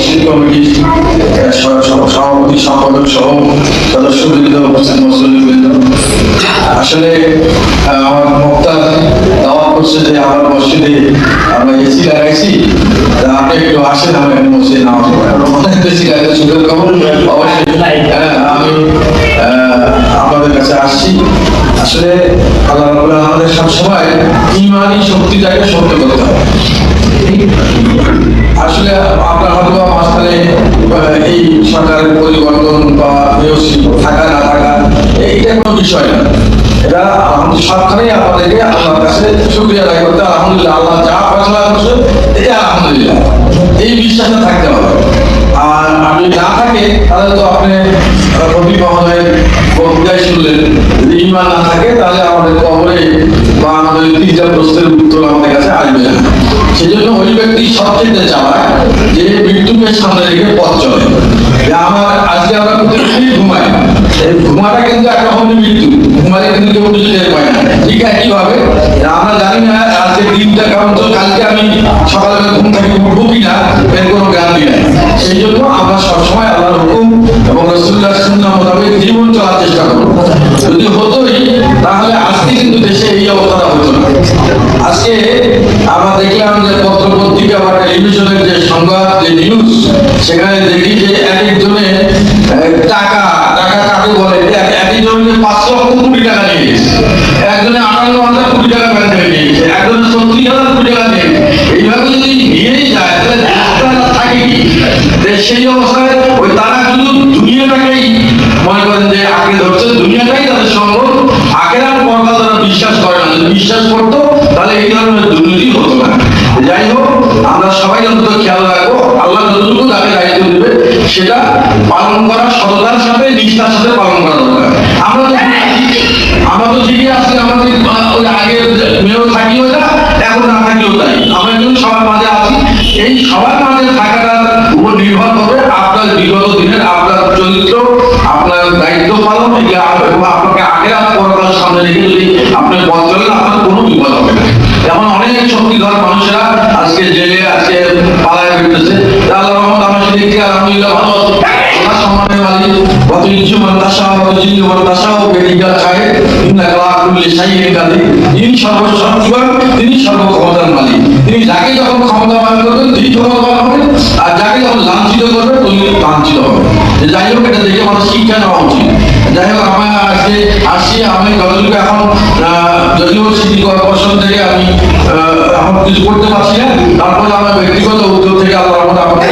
মসজিদ কমিটির সভাপতি সম্পাদক সহ সদস্যবৃন্দ উপস্থিত মুসলিমবৃন্দ আসলে আমার বক্তা দাওয়াত করছে যে আমার মসজিদে আমরা এসি লাগাইছি আপনি একটু আসেন আমার মসজিদে নামাজ সুযোগ খবর অবশ্যই। হ্যাঁ, আমি আহ, আপনাদের কাছে আসছি। আসলে আল্লাহ আমাদের সবসময় ইমানি শক্তিটাকে সত্য করতে হবে। আসলে আপনার হয়তো মাঝখানে এই সরকারের পরিবর্তন বা থাকা না থাকা, এইটা কোনো বিষয় না। এটা সরকারই আমাদেরকে আল্লাহর কাছে শুক্রিয়া আদায় করতে। আলহামদুলিল্লাহ, আল্লাহ যা ফেসলা করছে, এটা আলহামদুলিল্লাহ। এই বিশ্বাসটা থাকতে হবে। আর আপনি না থাকে, তাহলে তো আপনি রবি মহোদয়ের বক্তৃতায় শুনলেন। যদি ইমান না থাকে, তাহলে আমাদের কবরে বা আমাদের তিনটা প্রশ্নের উত্তর আমাদের কাছে আসবে না। সেই জন্য ওই ব্যক্তি সবচেয়ে চালায় যে মৃত্যুকে সামনে রেখে পথ চলে। আমার, আজকে আমরা ঘুমাই। এই ঘুমাটা কিন্তু একটা রকমের মৃত্যু। ঘুমালে কিন্তু কেউ কিছু টের পায় না। ঠিক একইভাবে আমরা জানি না আজকে দিনটা কারণ তো কালকে আমি সকালবেলা ঘুম থেকে উঠবো কিনা, এর কোনো সেই জন্য আমরা সবসময় কিন্তু দেশে এই অবস্থাটা হতো না আজকে আমরা দেখলাম যে পত্র পত্রিকা বা টেলিভিশনের যে সংবাদ, যে নিউজ সেখানে দেখি যে এক টাকা টাকা কাকে বলে? এক- এক পাঁচ লক্ষ কোটি টাকা নিয়ে একজনে আটান্ন হাজার কোটি টাকা ব্যাংক নিয়ে একজনে সত্তর হাজার কোটি টাকা নিয়ে এইভাবে যদি নিয়েই যায়, তাহলে থাকে কি? সেই অবস্থায় ওই তারা শুধু দুনিয়াটাকেই মনে করেন যে আঁকড়ে ধরছে। দুনিয়াটাই তাদের সম্ভব আগের আর পরকাল তারা বিশ্বাস করে না যদি বিশ্বাস করতো তাহলে এই ধরনের দুর্নীতি হতো না যাই হোক আমরা সবাই অন্তত খেয়াল রাখব, আল্লাহ যতটুকু তাকে দায়িত্ব দেবে সেটা পালন করা সততার সাথে, নিষ্ঠার সাথে পালন করা দরকার। আমরা তো আমরা তো আমাদের ওই আগে মেয়েও থাকিও না এখন না থাকিও তাই। আমরা সবার মাঝে আছি। এই সবার মাঝে থাকাটার উপর নির্ভর করবে আপনার বিগত দিনের, আপনার চরিত্র, আপনার দায়িত্ব পালন এবং আপনাকে আর পরকাল সামনে রেখে যদি আপনি চলেন আপনার কোনো বিপদ হবে না। যেমন অনেক শক্তিধর মানুষেরা আজকে জেলে, আজকে পালায় ফিরতেছে তা আল্লাহ রহমত আমরা সে দেখছি আলহামদুলিল্লাহ ভালো যিনি সর্বশক্তিমান, তিনি সর্বক্ষমতার তিনি যাকে যখন ক্ষমতাবান করবেন, তিনি ক্ষমতাবান হবেন আর যাকে যখন লাঞ্ছিত করবেন তিনি লাঞ্ছিত হবেন। যে যাই হোক, এটা দেখে মানুষ শিক্ষা নেওয়া উচিত। যাই হোক, আমার আজকে আসছি, আমি এখন যদিও সিটি কর্পোরেশন থেকে আমি এখন কিছু করতে পারছি না, তারপরে আমার ব্যক্তিগত উদ্যোগ থেকে আল্লাহ আমাদের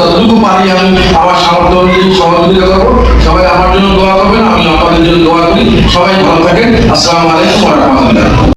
যতটুকু পারি আমি আমার সামর্থ্য অনুযায়ী সহযোগিতা করব। সবাই আমার জন্য দোয়া করবেন আমি আপনাদের জন্য দোয়া করি। সবাই ভালো থাকেন। আসসালামু আলাইকুম রাহমাতুল্লাহ।